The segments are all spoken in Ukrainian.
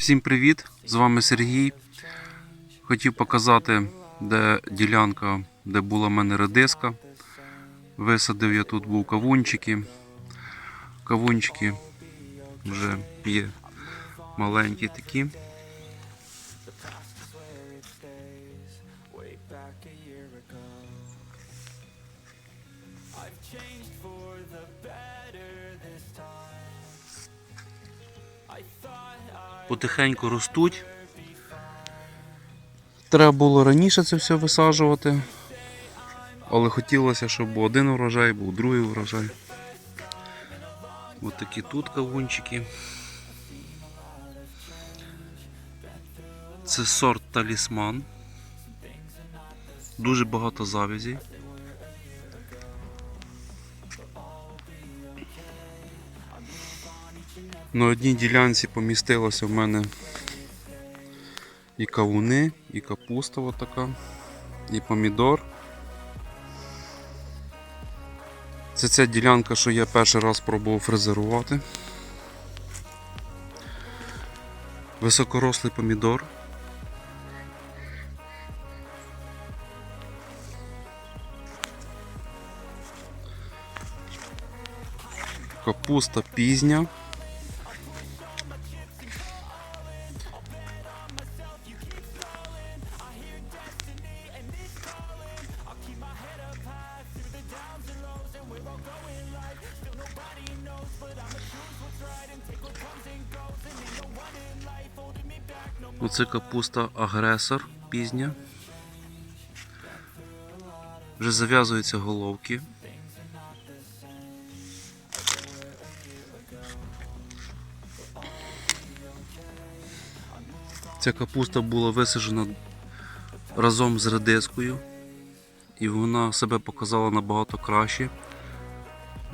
Всім привіт! З вами Сергій. Хотів показати, де ділянка, де була в мене редиска. Висадив я тут був кавунчики. Кавунчики вже є маленькі такі. Потихеньку ростуть. Треба було раніше це все висаджувати. Але хотілося, щоб один урожай, був другий урожай. Ось такі тут кавунчики. Це сорт талісман. Дуже багато завязей. На одній ділянці помістилося в мене і кавуни, і капуста отака, і помідор. Це ця ділянка, що я перший раз пробував фрезерувати. Високорослий помідор. Капуста пізня. Оце капуста агресор пізня. Вже зав'язуються головки. Ця капуста була висаджена разом з редискою, і вона себе показала набагато краще,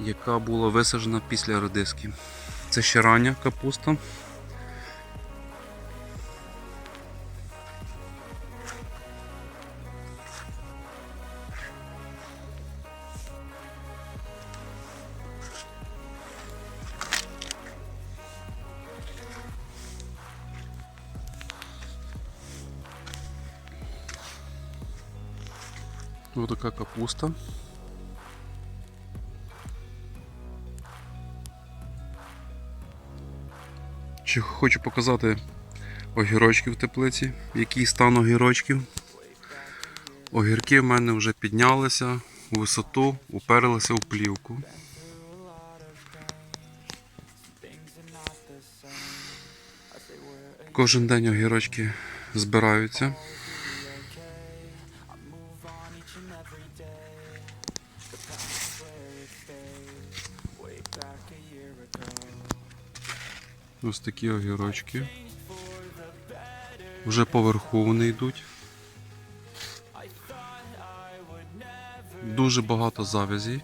яка була висаджена після редиски. Це ще рання капуста. Ось така капуста. Чи хочу показати огірочки в теплиці, який стан огірочків. Огірки в мене вже піднялися у висоту, уперлися в плівку. Кожен день огірочки збираються. Ось такі огірочки. Вже поверху вони йдуть. Дуже багато завязей.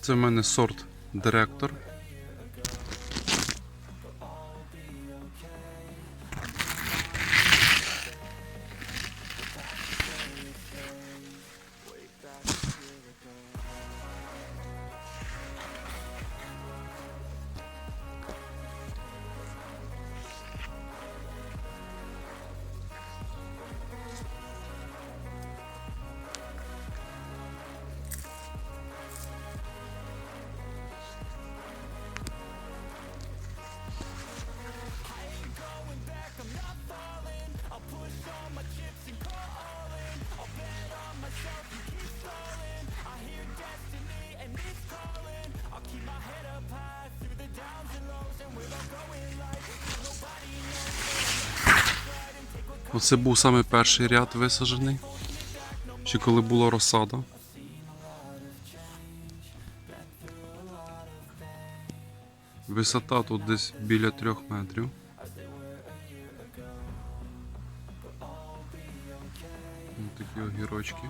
Це в мене сорт директор. Оце був саме перший ряд висаджений. Ще коли була розсада. Висота тут десь біля трьох метрів. Ось такі огірочки.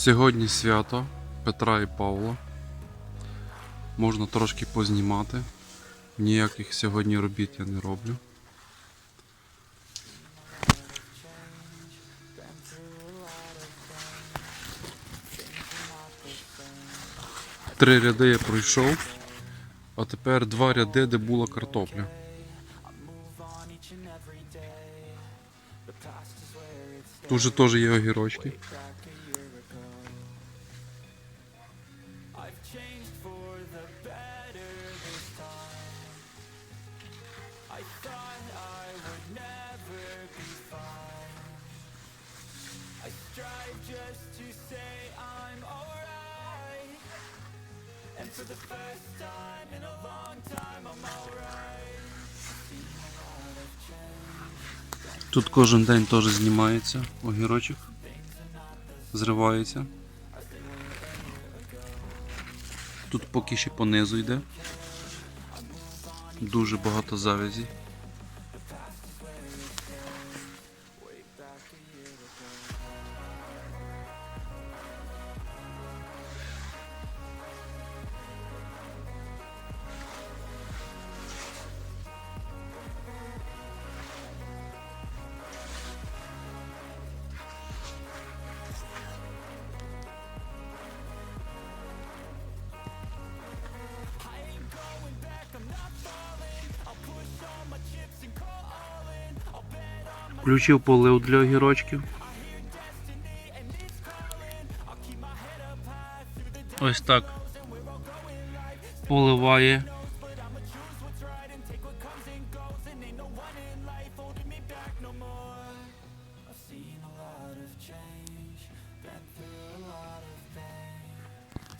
Сьогодні свято Петра і Павла. Можна трошки познімати. Ніяких сьогодні робіт я не роблю. Три ряди я пройшов, а тепер два ряди, де була картопля. Тут же теж є огірочки. Тут кожен день теж знімається огірочок. Зривається. Тут поки ще понизу йде. Дуже багато завязі. Включив полив для огірочків. Ось так. Поливає.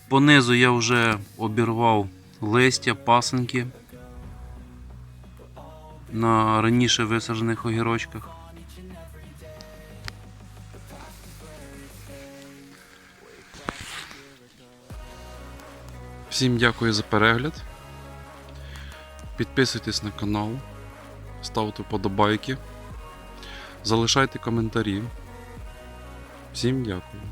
Понизу я вже обірвав листя, пасенки на раніше висаджених огірочках. Всім дякую за перегляд. Підписуйтесь на канал, ставте вподобайки, залишайте коментарі. Всім дякую.